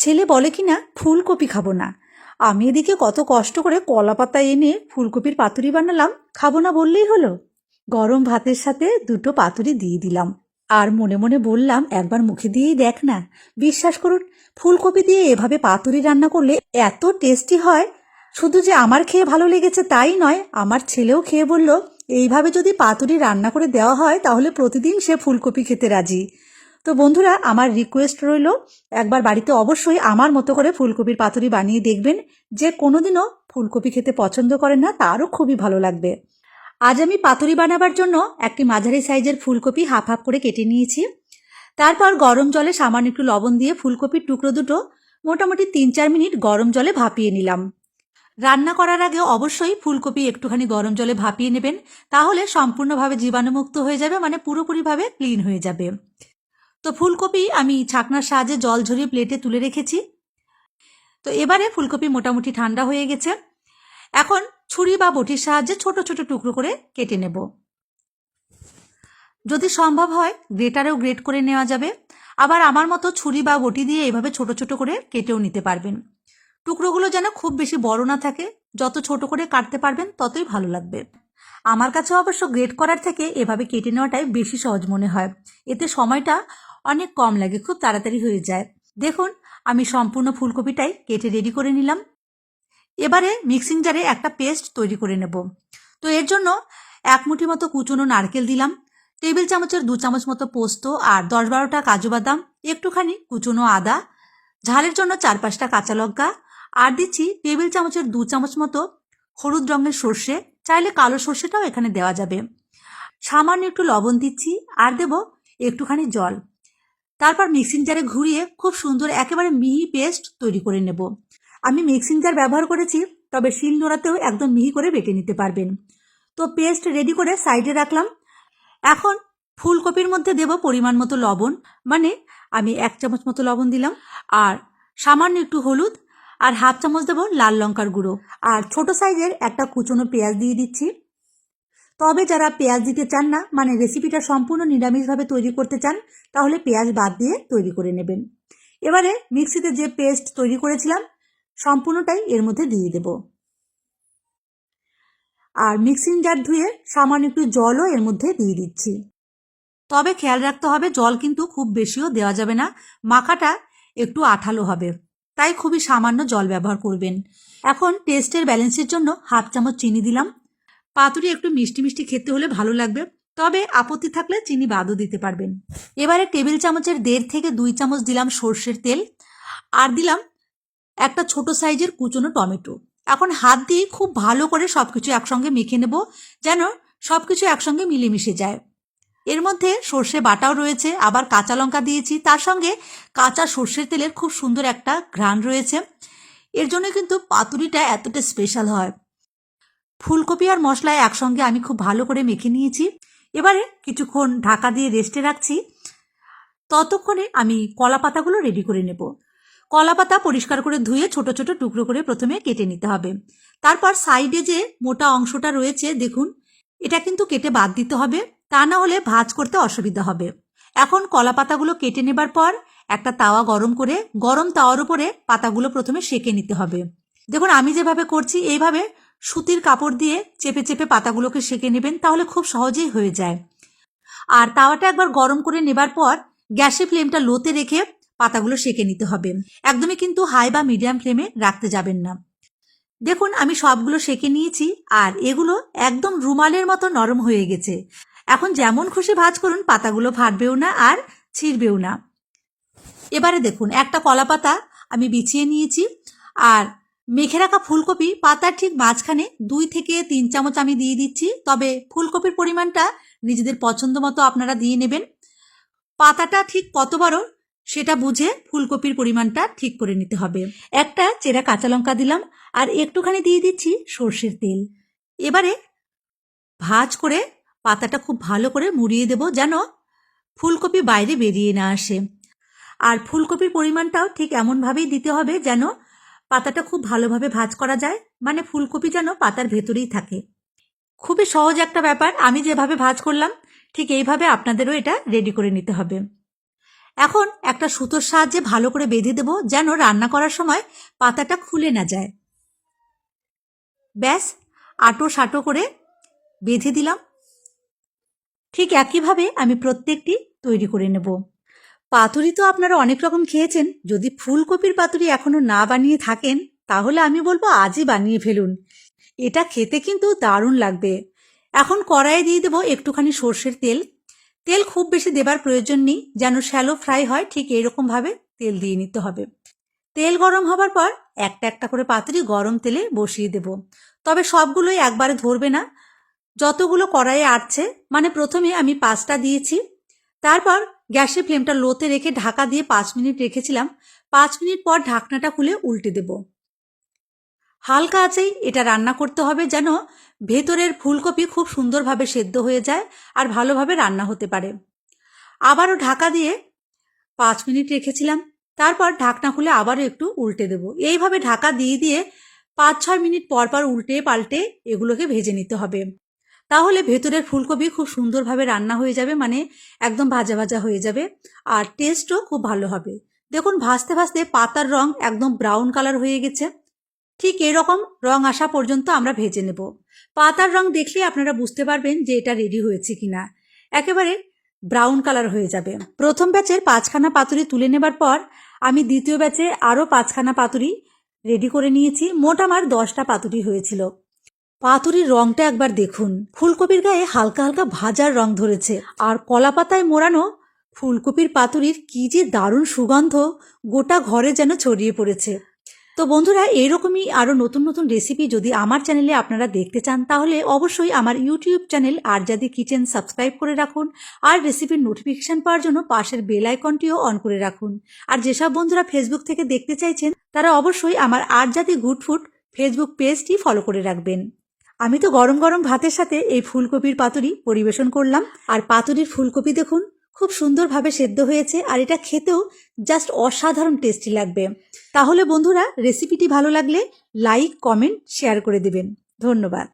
ছেলে বলে কি না, ফুলকপি খাব না। আমি এদিকে কত কষ্ট করে কলা পাতা এনে ফুলকপির পাতুরি বানালাম, খাব না বললেই হলো। গরম ভাতের সাথে দুটো পাতুরি দিয়ে দিলাম। আর মনে মনে বললাম, একবার মুখে দিয়েই দেখ না। বিশ্বাস করুন, ফুলকপি দিয়ে এভাবে পাতুরি রান্না করলে এত টেস্টি হয়। শুধু যে আমার খেয়ে ভালো লেগেছে তাই নয়, আমার ছেলেও খেয়ে বলল, এইভাবে যদি পাতুরি রান্না করে দেওয়া হয়, তাহলে প্রতিদিন সে ফুলকপি খেতে রাজি। তো বন্ধুরা, আমার রিকোয়েস্ট রইল, একবার বাড়িতে অবশ্যই আমার মতো করে ফুলকপির পাতুরি বানিয়ে দেখবেন। যে কোনোদিনও ফুলকপি খেতে পছন্দ করেন না, তারও খুবই ভালো লাগবে। আজ আমি পাতুরি বানাবার জন্য একটি মাঝারি সাইজের ফুলকপি হাফ হাফ করে কেটে নিয়েছি। তারপর গরম জলে সামান্য একটু লবণ দিয়ে ফুলকপির টুকরো দুটো মোটামুটি তিন চার মিনিট গরম জলে ভাপিয়ে নিলাম। রান্না করার আগে অবশ্যই ফুলকপি একটুখানি গরম জলে ভাপিয়ে নেবেন, তাহলে সম্পূর্ণভাবে জীবাণুমুক্ত হয়ে যাবে মানে পুরোপুরিভাবে ক্লিন হয়ে যাবে। তো ফুলকপি আমি ছাকনার সাহায্যে জল ঝরিয়ে প্লেটে তুলে রেখেছি। তো এবারে ফুলকপি মোটামুটি ঠান্ডা হয়ে গেছে। এখন ছুরি বা বটির সাহায্যে ছোট ছোট টুকরো করে কেটে নেব। যদি সম্ভব হয় গ্রেটারেও গ্রেট করে নেওয়া যাবে। আবার আমার মতো ছুরি বা বটি দিয়ে এভাবে ছোট ছোট করে কেটেও নিতে পারবেন। টুকরোগুলো যেন খুব বেশি বড় না থাকে। যত ছোট করে কাটতে পারবেন, ততই ভালো লাগবে। আমার কাছে অবশ্য গ্রেড করার থেকে এভাবে কেটে নেওয়াটাই বেশি সহজ মনে হয়। এতে সময়টা অনেক কম লাগে, খুব তাড়াতাড়ি হয়ে যায়। দেখুন, আমি সম্পূর্ণ ফুলকপিটাই কেটে রেডি করে নিলাম। এবারে মিক্সিং জারে একটা পেস্ট তৈরি করে নেব। তো এর জন্য এক মুঠি মতো কুচনো নারকেল দিলাম টেবিল চামচের দু চামচ মতো পোস্ত আর দশ বারোটা কাজু বাদাম, একটুখানি কুচনো আদা, ঝালের জন্য চার পাঁচটা কাঁচা লঙ্কা, আর দিচ্ছি টেবিল চামচের দু চামচ মতো হলুদ রঙের সর্ষে চাইলে কালো সর্ষেটাও এখানে দেওয়া যাবে। সামান্য একটু লবণ দিচ্ছি আর দেব একটুখানি জল। তারপর মিক্সিং জারে ঘুরিয়ে খুব সুন্দর একেবারে মিহি পেস্ট তৈরি করে নেব। আমি মিক্সিং জার ব্যবহার করেছি, তবে শিল নোড়াতেও একদম মিহি করে বেটে নিতে পারবেন। তো পেস্ট রেডি করে সাইডে রাখলাম। এখন ফুলকপির মধ্যে দেব পরিমাণ মতো লবণ। মানে আমি এক চামচ মতো লবণ দিলাম। আর সামান্য একটু হলুদ আর হাফ চামচ দেবো লাল লঙ্কার গুঁড়ো। আর ছোট সাইজের একটা কুচনো পেঁয়াজ দিয়ে দিচ্ছি। তবে যারা পেঁয়াজ দিতে চান না মানে রেসিপিটা সম্পূর্ণ নিরামিষভাবে তৈরি করতে চান, তাহলে পেঁয়াজ বাদ দিয়ে তৈরি করে নেবেন। এবারে মিক্সিতে যে পেস্ট তৈরি করেছিলাম, সম্পূর্ণটাই এর মধ্যে দিয়ে দেব। আর মিক্সিং জার ধুয়ে সামান্য একটু জলও এর মধ্যে দিয়ে দিচ্ছি। তবে খেয়াল রাখতে হবে, জল কিন্তু খুব বেশিও দেওয়া যাবে না, মাখাটা একটু আঠালো হবে। তাই খুবই সামান্য জল ব্যবহার করবেন। এখন টেস্টের ব্যালেন্সের জন্য হাফ চামচ চিনি দিলাম। পাতুরি একটু মিষ্টি মিষ্টি খেতে হলে ভালো লাগবে, তবে আপত্তি থাকলে চিনি বাদও দিতে পারবেন। এবারে টেবিল চামচের দেড় থেকে দুই চামচ দিলাম সর্ষের তেল, আর দিলাম একটা ছোট সাইজের কুচনো টমেটো। এখন হাত দিয়ে খুব ভালো করে সব কিছু একসঙ্গে মেখে নেব, যেন সব কিছু একসঙ্গে মিলেমিশে যায়। এর মধ্যে সর্ষে বাটাও রয়েছে, আবার কাঁচা লঙ্কা দিয়েছি। তার সঙ্গে কাঁচা সর্ষের তেলের খুব সুন্দর একটা ঘ্রাণ রয়েছে। এর জন্য কিন্তু পাতুরিটা এতটা স্পেশাল হয়। ফুলকপি আর মশলায় একসঙ্গে আমি খুব ভালো করে মেখে নিয়েছি। এবারে কিছুক্ষণ ঢাকা দিয়ে রেস্টে রাখছি। ততক্ষণে আমি কলা পাতাগুলো রেডি করে নেব। কলা পাতা পরিষ্কার করে ধুয়ে ছোট ছোট টুকরো করে প্রথমে কেটে নিতে হবে। তারপর সাইডে যে মোটা অংশটা রয়েছে, দেখুন, এটা কিন্তু কেটে বাদ দিতে হবে। তা না হলে ভাজ করতে অসুবিধা হবে। এখন কলা পাতাগুলো কেটে নেবার পর একটা তাওয়া গরম করে গরম তাওয়ার উপরে পাতাগুলো প্রথমে সেকে নিতে হবে। দেখুন, আমি যেভাবে করছি, এইভাবে সুতির কাপড় দিয়ে চেপে চেপে পাতাগুলোকে সেকে নেবেন, তাহলে খুব সহজেই হয়ে যায়। আর তাওয়াটা একবার গরম করে নেবার পর গ্যাসের ফ্লেমটা লোতে রেখে পাতাগুলো সেকে নিতে হবে। একদমই কিন্তু হাই বা মিডিয়াম ফ্লেমে রাখতে যাবেন না। দেখুন, আমি সবগুলো সেকে নিয়েছি, আর এগুলো একদম রুমালের মতো নরম হয়ে গেছে। এখন যেমন খুশি ভাজ করুন, পাতাগুলো ফাটবেও না আর ছিঁড়বেও না। এবারে দেখুন, একটা কলা পাতা আমি বিছিয়ে নিয়েছি আর মেখে রাখা ফুলকপি পাতার ঠিক মাঝখানে দুই থেকে তিন চামচ আমি দিয়ে দিচ্ছি। তবে ফুলকপির পরিমাণটা নিজেদের পছন্দ মতো আপনারা দিয়ে নেবেন। পাতাটা ঠিক কত বড় সেটা বুঝে ফুলকপির পরিমাণটা ঠিক করে নিতে হবে। একটা চেরা কাঁচা লঙ্কা দিলাম আর একটুখানি দিয়ে দিচ্ছি সর্ষের তেল। এবারে ভাজ করে পাতাটা খুব ভালো করে মুড়িয়ে দেব যেন ফুলকপি বাইরে বেরিয়ে না আসে। আর ফুলকপির পরিমাণটাও ঠিক এমনভাবেই দিতে হবে যেন পাতাটা খুব ভালোভাবে ভাজ করা যায় মানে ফুলকপি যেন পাতার ভেতরেই থাকে। খুবই সহজ একটা ব্যাপার, আমি যেভাবে ভাজ করলাম, ঠিক এইভাবে আপনাদেরও এটা রেডি করে নিতে হবে। এখন একটা সুতোর সাহায্যে ভালো করে বেঁধে দেবো যেন রান্না করার সময় পাতাটা খুলে না যায়। ব্যাস, আটো সাটো করে বেঁধে দিলাম। ঠিক একইভাবে আমি প্রত্যেকটি তৈরি করে নেব। পাতুরি তো আপনারা অনেক রকম খেয়েছেন। যদি ফুলকপির পাতুরি এখনও না বানিয়ে থাকেন, তাহলে আমি বলব আজই বানিয়ে ফেলুন। এটা খেতে কিন্তু দারুণ লাগবে। এখন কড়াইয়ে দিয়ে দেবো একটুখানি সর্ষের তেল। তেল খুব বেশি দেবার প্রয়োজন নেই, যেন শ্যালো ফ্রাই হয়, ঠিক এরকমভাবে তেল দিয়ে নিতে হবে। তেল গরম হবার পর একটা একটা করে পাতুরি গরম তেলে বসিয়ে দেব। তবে সবগুলোই একবারে ধরবে না যতগুলো কড়াইয়ে আটছে মানে প্রথমে আমি পাঁচটা দিয়েছি, তারপর গ্যাসের ফ্লেমটা লোতে রেখে ঢাকা দিয়ে পাঁচ মিনিট রেখেছিলাম, পাঁচ মিনিট পর ঢাকনাটা খুলে উল্টে দেব। হালকা আছেই এটা রান্না করতে হবে যেন ভেতরের ফুলকপি খুব সুন্দরভাবে সেদ্ধ হয়ে যায় আর ভালোভাবে রান্না হতে পারে। আবারও ঢাকা দিয়ে পাঁচ মিনিট রেখেছিলাম, তারপর ঢাকনা খুলে আবারও একটু উল্টে দেব। এইভাবে ঢাকা দিয়ে দিয়ে পাঁচ ছয় মিনিট পর পর উল্টে পাল্টে এগুলোকে ভেজে নিতে হবে। তাহলে ভেতরের ফুলকপি খুব সুন্দরভাবে রান্না হয়ে যাবে মানে একদম ভাজা ভাজা হয়ে যাবে। আর টেস্টও খুব ভালো হবে। দেখুন, ভাজতে ভাজতে পাতার রং একদম ব্রাউন কালার হয়ে গেছে। ঠিক এরকম রং আসা পর্যন্ত আমরা ভেজে নেব। পাতার রং দেখলে আপনারা বুঝতে পারবেন যে এটা রেডি হয়েছে কিনা। একেবারে ব্রাউন কালার হয়ে যাবে। প্রথম ব্যাচের পাঁচখানা পাতুরি তুলে নেবার পর আমি দ্বিতীয় ব্যাচে আরও পাঁচখানা পাতুরি রেডি করে নিয়েছি। মোট আমার দশটা পাতুরি হয়েছিল। পাতুরির রংটা একবার দেখুন। ফুলকপির গায়ে হালকা হালকা ভাজার রং ধরেছে। আর কলা পাতায় মোড়ানো ফুলকপির পাতুরির কি যে দারুণ সুগন্ধ, গোটা ঘরে যেন ছড়িয়ে পড়েছে। তো বন্ধুরা এইরকমই আরও নতুন নতুন রেসিপি যদি আমার চ্যানেলে আপনারা দেখতে চান, তাহলে অবশ্যই আমার YouTube channel Arzadi kitchen subscribe করে রাখুন আর রেসিপির নোটিফিকেশান পাওয়ার জন্য পাশের বেল আইকনটিও অন করে রাখুন। আর যেসব বন্ধুরা ফেসবুক থেকে দেখতে চাইছেন, তারা অবশ্যই আমার আরজাদি গুড ফুড ফেসবুক পেজটি ফলো করে রাখবেন। আমি তো গরম গরম ভাতের সাথে এই ফুলকপির পাতুরি পরিবেশন করলাম। আর পাতুরির ফুলকপি দেখুন, খুব সুন্দরভাবে সেদ্ধ হয়েছে আর এটা খেতেও জাস্ট অসাধারণ টেস্টি লাগবে। তাহলে বন্ধুরা রেসিপিটি ভালো লাগলে লাইক কমেন্ট শেয়ার করে দেবেন। ধন্যবাদ।